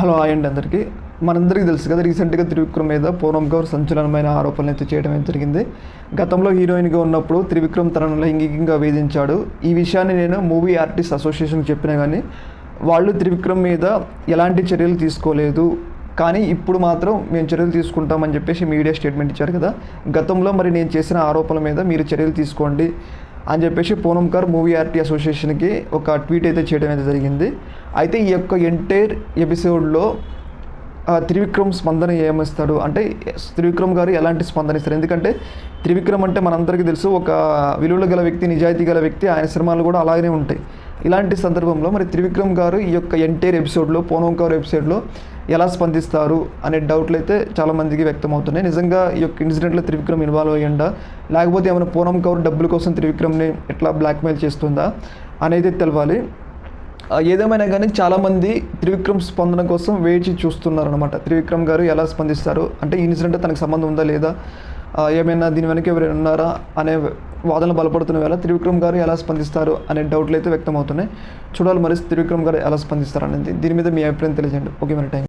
Hello అండి అందరికీ. మనందరికీ తెలుసు కదా రీసెంట్గా త్రివిక్రమ్ మీద పూర్వం గౌర్ సంచలనమైన ఆరోపణలు అయితే చేయడం అయితే జరిగింది. గతంలో హీరోయిన్గా ఉన్నప్పుడు త్రివిక్రమ్ తనను లైంగికంగా వేధించాడు. ఈ విషయాన్ని నేను మూవీ ఆర్టిస్ట్ అసోసియేషన్కి చెప్పినా కానీ వాళ్ళు త్రివిక్రమ్ మీద ఎలాంటి చర్యలు తీసుకోలేదు. కానీ ఇప్పుడు మాత్రం మేము చర్యలు తీసుకుంటామని చెప్పేసి మీడియా స్టేట్మెంట్ ఇచ్చారు కదా. గతంలో మరి నేను చేసిన ఆరోపణల మీద మీరు చర్యలు తీసుకోండి. అని చెప్పేసి పూనంకర్ మూవీ ఆర్టీ అసోసియేషన్కి ఒక ట్వీట్ అయితే చేయడం అయితే జరిగింది. అయితే ఈ యొక్క ఎంటైర్ ఎపిసోడ్లో త్రివిక్రమ్ స్పందన ఏమిస్తాడు అంటే త్రివిక్రమ్ గారు ఎలాంటి స్పందన ఇస్తారు? ఎందుకంటే త్రివిక్రమ్ అంటే మనందరికీ తెలుసు ఒక విలువలు గల వ్యక్తి నిజాయితీ గల వ్యక్తి ఆయన సినిమాలు కూడా అలాగనే ఉంటాయి. ఇలాంటి సందర్భంలో మరి త్రివిక్రమ్ గారు ఈ యొక్క ఎంటైర్ ఎపిసోడ్లో పూనంకర్ ఎపిసోడ్లో ఎలా స్పందిస్తారు అనే డౌట్లు అయితే చాలామందికి వ్యక్తం అవుతున్నాయి నిజంగా ఈ యొక్క ఇన్సిడెంట్లో త్రివిక్రమ్ ఇన్వాల్వ్ అయ్యిందా? లేకపోతే ఏమైనా పూనం కౌర్ డబ్బుల కోసం త్రివిక్రమ్ని ఎట్లా బ్లాక్మెయిల్ చేస్తుందా అనేది తెలవాలి. ఏదేమైనా కానీ చాలామంది త్రివిక్రమ్ స్పందన కోసం వేచి చూస్తున్నారు అనమాట త్రివిక్రమ్ గారు ఎలా స్పందిస్తారు? అంటే ఈ ఇన్సిడెంట్ తనకు సంబంధం ఉందా లేదా? ఏమైనా దీని వెనక ఎవరైనా ఉన్నారా అనే వాదనలు బలపడుతున్న వేళ త్రివిక్రమ్ గారు ఎలా స్పందిస్తారు అనే డౌట్లు అయితే వ్యక్తం అవుతున్నాయి చూడాలి మరి త్రివిక్రమ్ గారు ఎలా స్పందిస్తారు అనేది దీని మీద మీ అభిప్రాయం తెలియజేయండి. ఓకే మరి థ్యాంక్